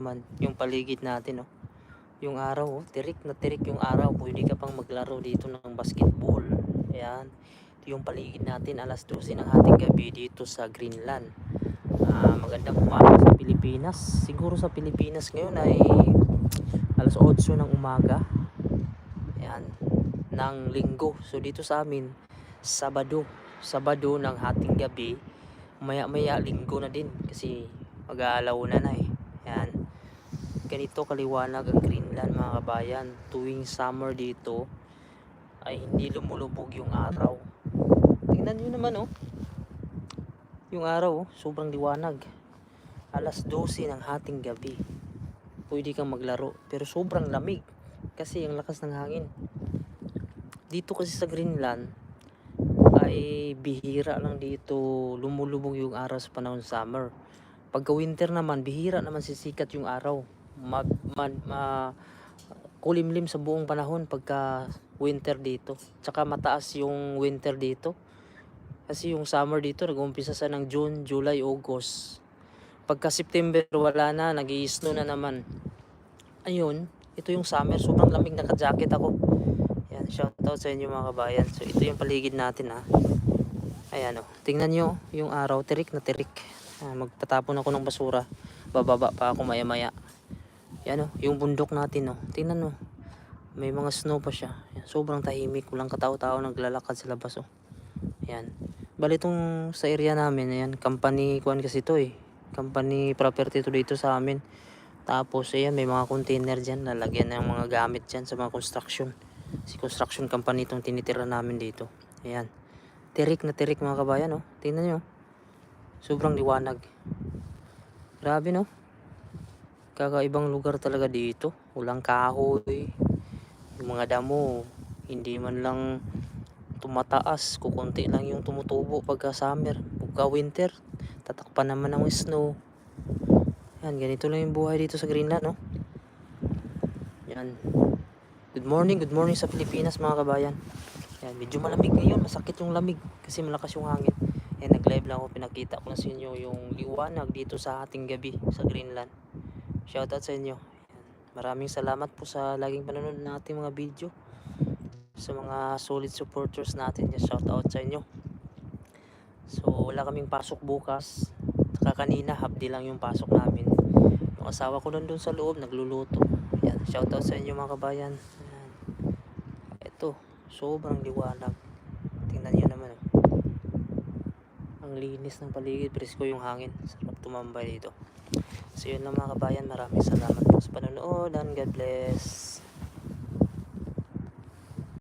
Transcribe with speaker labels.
Speaker 1: naman yung paligid natin, oh. Yung araw, oh, tirik na tirik yung araw. Pwede ka pang maglaro dito ng basketball. Ayan. Ito yung paligid natin, alas 12 ng ating gabi dito sa Greenland. Ah, magandang umaga sa Pilipinas. Siguro sa Pilipinas ngayon ay alas 8 ng umaga. Ayan. Ng linggo. So dito sa amin, Sabado. Sabado ng hating gabi. Maya-maya linggo na din kasi mag-aalaw na na eh. Ganito kaliwanag ang Greenland mga kabayan. Tuwing summer dito ay hindi lumulubog yung araw. Tingnan nyo naman oh. Yung araw oh, sobrang liwanag. Alas 12 ng hating gabi. Pwede kang maglaro pero sobrang lamig kasi ang lakas ng hangin. Dito kasi sa Greenland ay bihira lang dito lumulubog yung araw sa panahon summer. Pagka winter naman, bihira naman sisikat yung araw. Mag, mag, ma- kulimlim sa buong panahon pagka winter dito. Tsaka mataas yung winter dito. Kasi yung summer dito, nag-umpisa sa ng June, July, August. Pagka September, wala na, nag snow na naman. Ayun, ito yung summer, sobrang lamig, naka-jacket ako. Yan, shoutout sa inyo mga kabayan. So, ito yung paligid natin ha. Ayan o, tingnan nyo yung araw, tirik na tirik. Ah, magtatapon ako ng basura. Bababa pa ako maya maya. Yan o, yung bundok natin o. Tingnan mo. May mga snow pa siya. Yan, sobrang tahimik. Walang katao-tao naglalakad sa labas o. Yan. Bali itong sa area namin, ayan, company kuan kasi to eh. Company property to dito sa amin. Tapos ayan, may mga container dyan. Lalagyan ng mga gamit dyan sa mga construction. Si construction company itong tinitira namin dito. Ayan. Tirik na tirik mga kabayan oh. Tingnan nyo. Sobrang liwanag. Grabe no. Kakaibang lugar talaga dito. Walang kahoy. Yung mga damo, hindi man lang tumataas. Kukunti lang yung tumutubo pagka summer. Pagka winter, tatakpan naman ng snow. Yan, ganito lang yung buhay dito sa Greenland, no? Yan. Good morning, good morning sa Pilipinas mga kabayan. Yan, medyo malamig ngayon, masakit yung lamig kasi malakas yung hangin. Yan, nag-live lang ako, pinakita ko na sa inyo yung liwanag dito sa ating gabi sa Greenland. Shoutout sa inyo. Maraming salamat po sa laging panonood ng mga video. Sa mga solid supporters natin, shoutout sa inyo. So, wala kaming pasok bukas. Saka kanina, day lang yung pasok namin. Yung asawa ko nandun sa loob, nagluluto. Yan, shoutout sa inyo mga kabayan. Yan. Ito, sobrang liwanag. Tingnan nyo naman. oh. Ang linis ng paligid, presko yung hangin. Sarap tumambay dito. So yun lang mga kabayan, maraming salamat po sa panonood and God bless.